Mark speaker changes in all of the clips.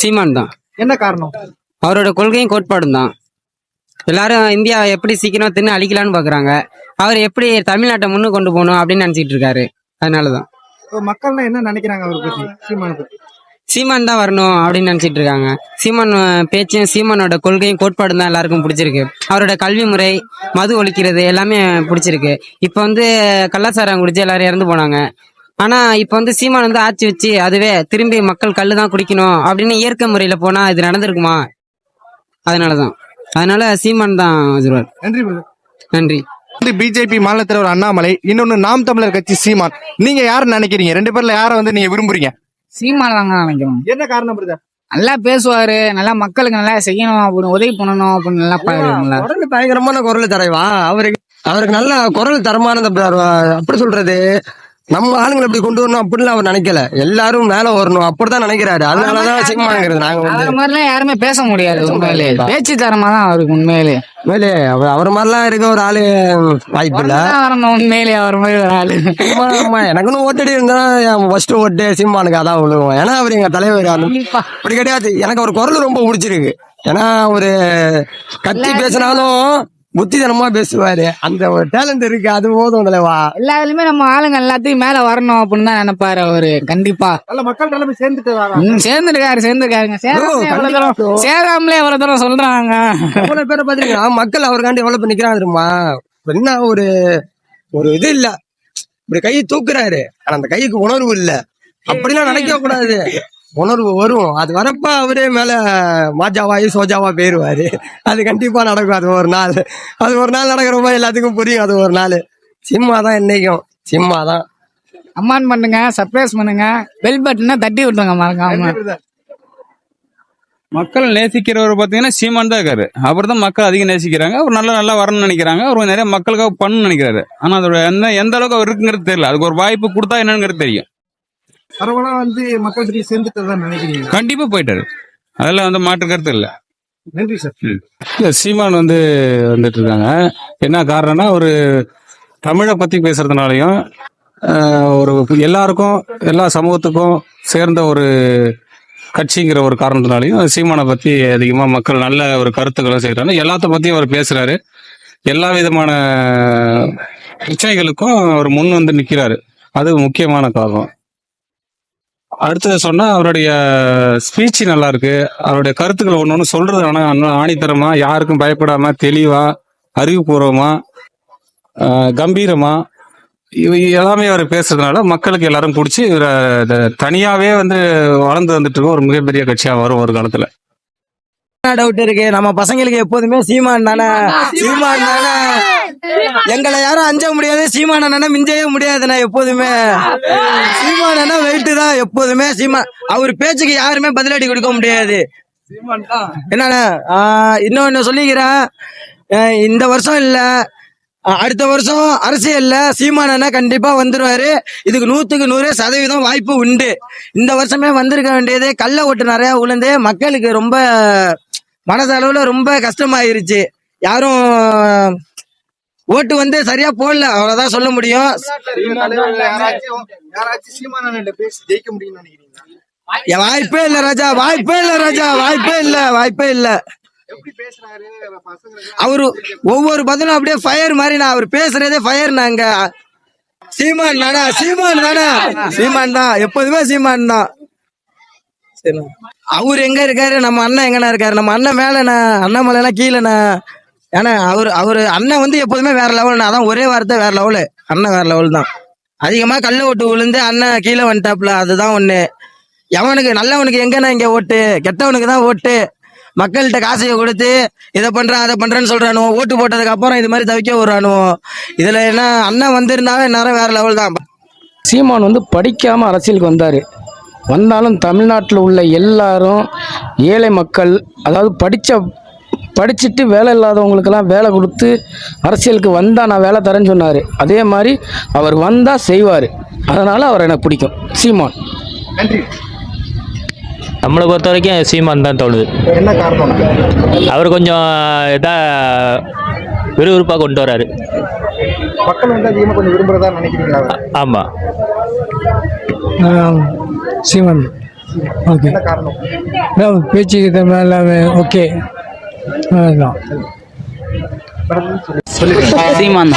Speaker 1: சீமான் தான்.
Speaker 2: என்ன காரணம்?
Speaker 1: அவரோட கொள்கையும் கோட்பாடும் தான். எல்லாரும் இந்தியா எப்படி சீக்கிரம் தின்னு அழிக்கலாம்னு பாக்குறாங்க. அவர் எப்படி தமிழ்நாட்டை முன்னு கொண்டு போகணும் அப்படின்னு நினைச்சிட்டு இருக்காரு. அதனாலதான்.
Speaker 2: மக்கள்லாம் என்ன நினைக்கிறாங்க அவரை பத்தி? சீமானை பத்தி.
Speaker 1: சீமான் தான் வரணும் அப்படின்னு நினைச்சிட்டு இருக்காங்க. சீமான் பேச்சும் சீமானோட கொள்கையும் கோட்பாடும் தான் எல்லாருக்கும் பிடிச்சிருக்கு. அவரோட கல்வி முறை மது ஒழிக்கிறது எல்லாமே பிடிச்சிருக்கு. இப்போ வந்து கள்ளச்சாரம் குடிச்சு எல்லாரும் இறந்து போனாங்க. ஆனா இப்போ வந்து சீமான் வந்து ஆட்சி வச்சு அதுவே திரும்பி மக்கள் கல்லு தான் குடிக்கணும் அப்படின்னு இயற்கை முறையில போனா இது நடந்திருக்குமா? அதனாலதான். அதனால சீமான் தான் வருவார்
Speaker 2: நன்றி.
Speaker 1: நன்றி.
Speaker 2: வந்து பிஜேபி மாநில தலைவர் அண்ணாமலை இன்னொன்னு நாம் தமிழர் கட்சி சீமான். நீங்க யாரு நினைக்கிறீங்க? ரெண்டு பேர்ல யாரை வந்து நீங்க விரும்புறீங்க?
Speaker 3: சீமான் தாங்க நினைக்கிறோம்.
Speaker 2: என்ன காரணம் பிரதர்
Speaker 3: நல்லா பேசுவாரு நல்லா மக்களுக்கு நல்லா செய்யணும் அப்படின்னு உதவி பண்ணணும் அப்படின்னு நல்லா பாருங்களா.
Speaker 4: குரல் பயங்கரமான குரல் தரைவா அவருக்கு அவருக்கு நல்ல குரல் தரமானது அப்படி சொல்றது? நம்ம ஆளுங்களை இப்படி கொண்டு வரணும் அப்படின்னு அவர் நினைக்கல. எல்லாரும் மேல வரணும். அப்படிதான் நினைக்கிறாரு. அதனாலதான் சிங்கமாங்கிறது நாங்க வந்து
Speaker 3: மாதிரிலாம் யாருமே பேச முடியாது உண்மையிலே பேச்சு தரமா தான் அவருக்கு உண்மையிலே
Speaker 4: உண்மையிலே அவர் அவர் மாதிரிலாம் இருக்க ஒரு ஆளு வாய்ப்பு இல்ல.
Speaker 3: உண்மையிலே அவர் மாதிரி ஒரு ஆளு.
Speaker 4: ஆமா, எனக்குன்னு ஓட்டடி இருந்தா ஃபர்ஸ்ட் ஓட்டு சீமானுக்கு அதான் விழுவோம் ஏன்னா அவர் எங்க தலைவர். அப்படி கிடையாது. எனக்கு அவர் குரல் ரொம்ப பிடிச்சிருக்கு. ஏன்னா ஒரு கத்தி பேசினாலும் புத்திதனமா பேசுவாரு. அந்த ஒரு டேலண்ட் இருக்கு அது போதும் தலைவா
Speaker 3: எல்லா இதுலயுமே நம்ம ஆளுங்க எல்லாத்தையும் மேல வரணும் அப்படின்னு தான் நினைப்பாரு அவரு. கண்டிப்பா.
Speaker 2: நல்ல மக்கள் நிலைமை சேர்ந்துட்டு
Speaker 3: சேர்ந்திருக்காரு சேர்ந்திருக்காருங்க. சேராமலே எவ்வளவு தூரம் சொல்றாங்க.
Speaker 4: எவ்வளவு பேரை பாத்தீங்கன்னா மக்கள் அவருக்காண்டி எவ்வளவு நிக்கிறாங்க தெரியுமா? என்ன ஒரு ஒரு இது இல்ல. இப்படி கையை தூக்குறாரு. ஆனா அந்த கைக்கு உணர்வு இல்ல. அப்படிலாம் நினைக்க கூடாது உணர்வு வரும். அது வரப்ப அவரே மேல மாஜாவாயி சோஜாவா போயிருவாரு. அது கண்டிப்பா நடக்கும். அது ஒரு நாள். அது ஒரு நாள் நடக்கிறப்ப எல்லாத்துக்கும் புரியும். அது ஒரு நாள். சிம்மா தான் என்னைக்கும். சிம்மா தான்.
Speaker 3: அம்மான் பண்ணுங்க சர்ப்ரைஸ் பண்ணுங்க. பெல் பட்டனை தட்டி விட்டுருங்க மறக்காம
Speaker 5: மக்கள் நேசிக்கிறவர் பார்த்தீங்கன்னா சீமான் தான் இருக்காரு. அவர் தான் மக்கள் அதிகம் நேசிக்கிறாங்க. அவர் நல்லா நல்லா வரணும்னு நினைக்கிறாங்க. அவர் நிறைய மக்களுக்காக பண்ணணும்னு நினைக்கிறாரு. ஆனா அதோட எந்த எந்த அளவுக்கு அவர் இருக்குங்கிறது தெரியல. அதுக்கு ஒரு வாய்ப்பு கொடுத்தா என்னங்கிறது தெரியும்.
Speaker 2: பரவலா வந்து மக்கள் கிட்ட சேர்ந்துட்டு நினைக்கிறீங்க?
Speaker 5: கண்டிப்பா போயிட்டாரு. அதெல்லாம் வந்து மாற்று கருத்து இல்ல.
Speaker 2: நன்றி சார்.
Speaker 6: இல்ல சீமான் வந்து வந்துட்டு இருக்காங்க என்ன காரணம்னா ஒரு தமிழை பத்தி பேசுறதுனாலயும் ஒரு எல்லாருக்கும் எல்லா சமூகத்துக்கும் சேர்ந்த ஒரு கட்சிங்கிற ஒரு காரணத்தினாலையும் சீமானை பத்தி அதிகமா மக்கள் நல்ல ஒரு கருத்துக்களை செய்யறாங்க எல்லாத்த பத்தியும் அவர் பேசுறாரு. எல்லா விதமான பிரச்சனைகளுக்கும் அவர் முன் வந்து நிக்கிறாரு. அது முக்கியமான காரணம். அடுத்தது சொன்னா அவருடைய ஸ்பீச் நல்லா இருக்கு. அவருடைய கருத்துக்கள் ஒன்று ஒன்று சொல்றது ஆனா இன்னும் ஆணித்தரமா யாருக்கும் பயப்படாம தெளிவா அறிவுபூர்வமா கம்பீரமா இவ எல்லாமே அவர் பேசுறதுனால மக்களுக்கு எல்லாரும் பிடிச்சி இவரை தனியாவே வந்து வளர்ந்து வந்துட்டு இருக்க ஒரு மிகப்பெரிய கட்சியா வரும் ஒரு காலத்துல.
Speaker 4: டவுட் இருக்கு? நம்ம பசங்களுக்கு எப்போதுமே சீமான் தானே. சீமான் தானே. எங்களை யாரும் அஞ்ச முடியாது. சீமான மிஞ்சவே முடியாதுண்ணா எப்போதுமே. சீமான் வெயிட்டு தான் எப்போதுமே. சீமா அவர் பேச்சுக்கு யாருமே பதிலடி கொடுக்க முடியாது. என்னண்ணா இன்னொன்னு சொல்லிக்கிறேன். இந்த வருஷம் இல்ல. அடுத்த வருஷம் அரசியல்ல சீமானண்ணா கண்டிப்பா வந்துருவாரு. இதுக்கு நூத்துக்கு நூறு சதவீதம் வாய்ப்பு உண்டு. இந்த வருஷமே வந்திருக்க வேண்டியது கள்ள ஓட்டு நிறைய உளுந்து மக்களுக்கு ரொம்ப மனதளவுல ரொம்ப கஷ்டமாயிருச்சு. யாரும் ஓட்டு வந்து சரியா போடல. அவ்வளவுதான் சொல்ல முடியும். வாய்ப்பே இல்ல ராஜா வாய்ப்பே இல்ல ராஜா வாய்ப்பே இல்ல வாய்ப்பே இல்ல. அவரு ஒவ்வொரு பதிலும் அப்படியே ஃபயர் மாதிரி நான் அவர் பேசுறதே ஃபயர் நாங்க சீமான் தானா? சீமான் தானா? சீமான் தான். எப்போதுமே சீமான் தான். சரி. அவர் எங்க இருக்காரு? நம்ம அண்ணன் எங்கண்ணா இருக்காரு? நம்ம அண்ணன் மேலண்ணா? அண்ணாமலைனா கீழேண்ணா? ஏன்னா அவர் அவர் அண்ணன் வந்து எப்போதுமே வேற லெவல் அதான் ஒரே வார்த்தை வேற லெவலு அண்ணன் வேற லெவல் தான். அதிகமாக கல் ஓட்டு விழுந்து அண்ணன் கீழே வந்துட்டாப்ல அதுதான் ஒன்று எவனுக்கு நல்லவனுக்கு எங்கண்ணா இங்கே ஓட்டு? கெட்டவனுக்கு தான் ஓட்டு. மக்கள்கிட்ட காசையை கொடுத்து இதை பண்ணுறான் அதை பண்ணுறேன்னு சொல்கிறானோ ஓட்டு போட்டதுக்கு அப்புறம் இது மாதிரி தவிக்க விடுறானுவோ இதில் என்ன அண்ணன் வந்திருந்தாவே நேரம் வேற லெவல் தான்.
Speaker 7: சீமான் வந்து படிக்காமல் அரசியலுக்கு வந்தார். வந்தாலும் தமிழ்நாட்டில் உள்ள எல்லாரும் ஏழை மக்கள் அதாவது படித்த படிச்சுட்டு வேலை இல்லாதவங்களுக்கெல்லாம் வேலை கொடுத்து அரசியலுக்கு வந்தால் நான் வேலை தரேன்னு சொன்னார். அதே மாதிரி அவர் வந்தால் செய்வார். அதனால் அவர் எனக்கு பிடிக்கும். சீமான்.
Speaker 2: நன்றி.
Speaker 8: நம்மளை பொறுத்த வரைக்கும் சீமான் தான் தோணுது.
Speaker 2: என்ன காரணம்?
Speaker 8: அவர் கொஞ்சம் இதாக விறுவிறுப்பாக கொண்டு வராரு.
Speaker 2: மக்கள் வந்து அதிகமா கொஞ்சம் விரும்புறதா நினைக்கிறீங்களா?
Speaker 8: ஆமாம்
Speaker 7: சீமான்.
Speaker 8: ஓகே.
Speaker 2: என்ன காரணம்?
Speaker 8: எல்லாமே ஓகே. அதுதான்
Speaker 3: சீமான்.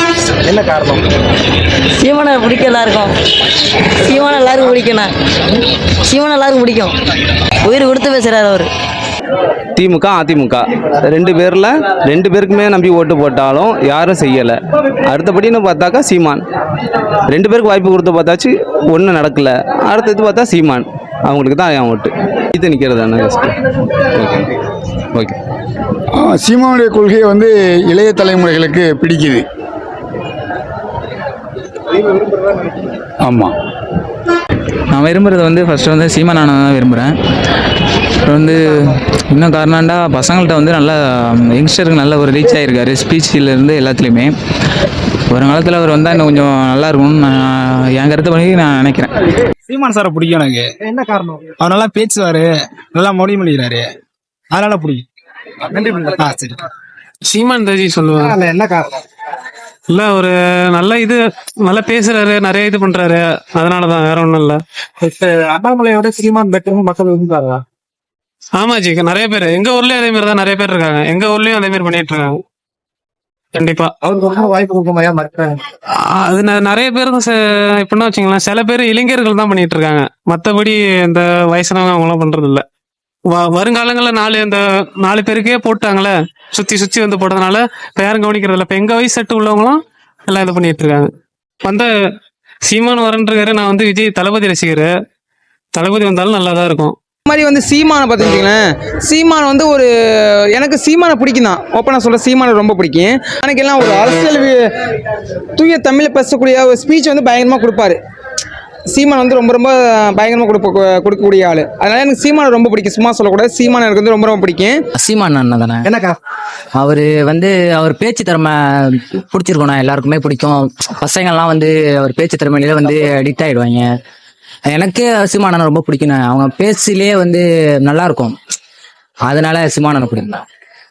Speaker 2: என்ன காரணம்?
Speaker 9: சீமானை பிடிக்கும் எல்லாருக்கும். சீமானை எல்லாருக்கும் பிடிக்கணும் சீமானை எல்லாருக்கும் பிடிக்கும். உயிர் கொடுத்து பேசுறாரு அவர்.
Speaker 10: திமுக அதிமுக. ரெண்டு பேரில் ரெண்டு பேருக்குமே நம்பி ஓட்டு போட்டாலும் யாரும் செய்யலை. அடுத்தபடின்னு பார்த்தாக்கா சீமான். ரெண்டு பேருக்கு வாய்ப்பு கொடுத்து பார்த்தாச்சு ஒன்றும் நடக்கல. அடுத்தது பார்த்தா சீமான். அவங்களுக்கு தான் என் ஓட்டு. இது நிற்கிறது தானே ஓகே ஓகே
Speaker 11: சீமானுடைய கொள்கை வந்து இளைய தலைமுறைகளுக்கு பிடிக்குது. ஆமாம்
Speaker 3: நான் விரும்புறது வந்து ஃபர்ஸ்ட் வந்து சீமான் அண்ணன் தான் விரும்புகிறேன் அப்புறம் வந்து இன்னும் காரணம்டா பசங்கள்கிட்ட வந்து நல்லா யங்ஸ்டருக்கு நல்ல ஒரு ரீச் ஆகிருக்காரு ஸ்பீச்சிலேருந்து எல்லாத்துலேயுமே. வருங்காலத்தில் அவர் வந்தால் இன்னும் கொஞ்சம் நல்லா இருக்கும்னு நான் என் கருத்து பண்ணி நான் நினைக்கிறேன்.
Speaker 12: சீமான் சாரை பிடிக்கும் எனக்கு.
Speaker 2: என்ன காரணம்?
Speaker 12: அவர் நல்லா பேசுவாரு நல்லா மொழி மொழிகிறாரு. அதனால பிடிக்கும்.
Speaker 2: நன்றி.
Speaker 12: ஆ சரி. சீமான் தஜி சொல்லுவேன்
Speaker 2: இல்ல, என்ன காரணம்?
Speaker 12: இல்ல ஒரு நல்ல இது நல்லா பேசுறாரு நிறைய இது பண்றாரு. அதனாலதான் வேற ஒண்ணும் இல்ல.
Speaker 2: அண்ணாமலையோட சீமான் பெட்டர்னு மக்கள் விரும்புறாங்க
Speaker 12: ஆமா ஜி நிறைய பேர். எங்க ஊர்லயும் அதே மாதிரி தான் நிறைய பேர் இருக்காங்க. எங்க ஊர்லயும் அதே மாதிரி பண்ணிட்டு இருக்காங்க. கண்டிப்பா. அது நிறைய பேர் எப்படின்னா வச்சுங்களேன் சில பேர் இளைஞர்கள் தான் பண்ணிட்டு இருக்காங்க. மத்தபடி இந்த வயசானவங்க அவங்களாம் பண்றது இல்ல வருங்காலங்கள்ல நாலு இந்த நாலு பேருக்கே போட்டாங்களே சுத்தி சுத்தி வந்து போட்டதுனால யாரும் கவனிக்கிறது இல்ல இப்ப எங்க வயசு செட்டு உள்ளவங்களும் எல்லாம் இது பண்ணிட்டு இருக்காங்க. வந்த சீமான் வரன்றிருக்காரு நான் வந்து விஜய் தளபதி ரசிகர். தளபதி வந்தாலும் நல்லா தான் இருக்கும்.
Speaker 3: மாதிரி வந்து சீமானை பார்த்துக்கிங்களேன் சீமான் வந்து ஒரு எனக்கு சீமானை பிடிக்கும் தான் ஓப்பனாக சொல்ல சீமானை ரொம்ப பிடிக்கும். எனக்கு எல்லாம் ஒரு அரசியல் தூய தமிழில் பேசக்கூடிய ஒரு ஸ்பீச் வந்து பயங்கரமாக கொடுப்பாரு. சீமான் வந்து ரொம்ப ரொம்ப பயங்கரமாக கொடுப்ப கொடுக்கக்கூடிய ஆள். அதனால எனக்கு சீமானை ரொம்ப பிடிக்கும். சும்மா சொல்லக்கூடாது. சீமான் எனக்கு வந்து ரொம்ப ரொம்ப பிடிக்கும்.
Speaker 13: சீமான் அண்ணன் தானே?
Speaker 2: என்ன காரணம்
Speaker 13: அவர் வந்து அவர் பேச்சு திறமை பிடிச்சிருக்கணும் எல்லாருக்குமே பிடிக்கும். பசங்கள்லாம் வந்து அவர் பேச்சு திறமையில வந்து அடிக்ட் ஆயிடுவாங்க. எனக்கு சீமானனை ரொம்ப பிடிக்கும். அவங்க பேச்சிலே வந்து நல்லா இருக்கும் அதனால சீமானனை பிடிக்கும்.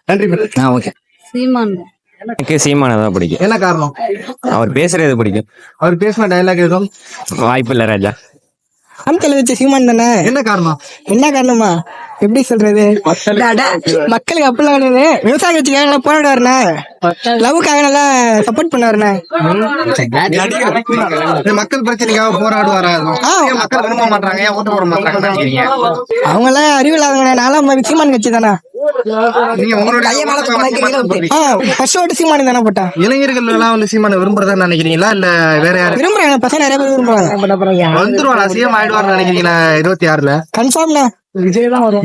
Speaker 2: நன்றி.
Speaker 13: ஆ ஓகே.
Speaker 9: சீமான்.
Speaker 10: எனக்கு சீமானை தான் பிடிக்கும்.
Speaker 2: என்ன காரணம்?
Speaker 10: அவர் பேசுறது பிடிக்கும்.
Speaker 2: அவர் பேசின டைலாக் எதுவும்?
Speaker 10: வாய்ப்பு இல்லை ராஜா.
Speaker 14: அம்கல் வச்ச சீமான் தானே?
Speaker 2: என்ன காரணம்?
Speaker 14: என்ன காரணமா? எப்படி சொல்றது? மக்களுக்கு அப்படிலாம் கிடையாது. விவசாயம் வச்சுக்காக நல்லா போராடுவாருண்ணே. லவ்வுக்காக நல்லா சப்போர்ட் பண்ணுவாருண்ணே.
Speaker 2: இந்த மக்கள் பிரச்சனைக்காக போராடுவாரா? மக்கள் விரும்ப மாட்டாங்க ஏன் ஓட்டு போட நினைக்கிறீங்க?
Speaker 14: அவங்க எல்லாம் அறிவு இல்லாதவங்க நாலாம் சீமான் கட்சி தானே.
Speaker 2: நீங்க
Speaker 14: ஓட்டு சீமான் தானே போட்டா?
Speaker 2: இளைஞர்கள் எல்லாம் வந்து சீமானை விரும்புறதா நினைக்கிறீங்களா? இல்ல வேற யாரு?
Speaker 14: விரும்புறாங்க பசங்க நிறைய பேர் விரும்புறாங்க.
Speaker 2: சிஎம் நினைக்கிறீங்களா? இருபத்தி ஆறுல?
Speaker 14: கன்ஃபார்ம்ண்ணா விஜய் தான் வரும்.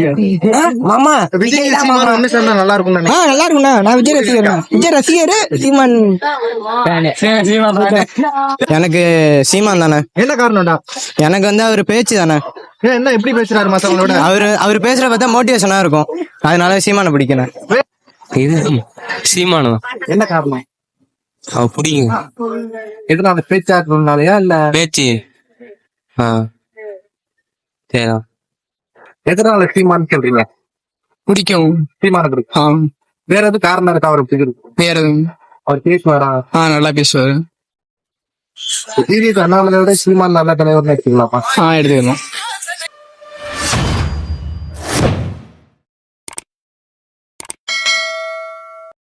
Speaker 2: விஜய் நல்லா
Speaker 14: நான் விஜய் ரசிகர் விஜய் ரசிகர் சீமான்.
Speaker 13: எனக்கு சீமான் தானே.
Speaker 2: என்ன காரணம்டா?
Speaker 13: எனக்கு வந்து அவர் பேச்சு தானே?
Speaker 2: என்ன எப்படி பேசுறாரு மத்தவங்களோட?
Speaker 13: அவர் அவர் பேசுற பார்த்தா மோட்டிவேஷனா இருக்கும். அதனால சீமானை பிடிக்கிறேன்.
Speaker 10: இது சீமானு
Speaker 2: என்ன காரணம்?
Speaker 10: அவர் பிடிக்கும்.
Speaker 2: எதனால பேச்சாற்றதுனாலயா இல்ல?
Speaker 10: பேச்சு. ஆ. சரிதான்
Speaker 2: எதனால சீமான் சொல்றீங்க?
Speaker 3: பிடிக்கும்.
Speaker 2: சீமான பிடிக்கும்.
Speaker 3: ஆ.
Speaker 2: வேற எதுவும் காரணம் இருக்கா அவர் பிடிக்கிறது
Speaker 3: வேற எதுவும்
Speaker 2: அவர் பேசுவாரா?
Speaker 3: ஆ நல்லா பேசுவார்.
Speaker 2: டிவிஎஸ் அண்ணாமலையோட சீமான் நல்ல தலைவர் நினைச்சீங்களாப்பா
Speaker 3: ஆ எடுத்துக்கணும்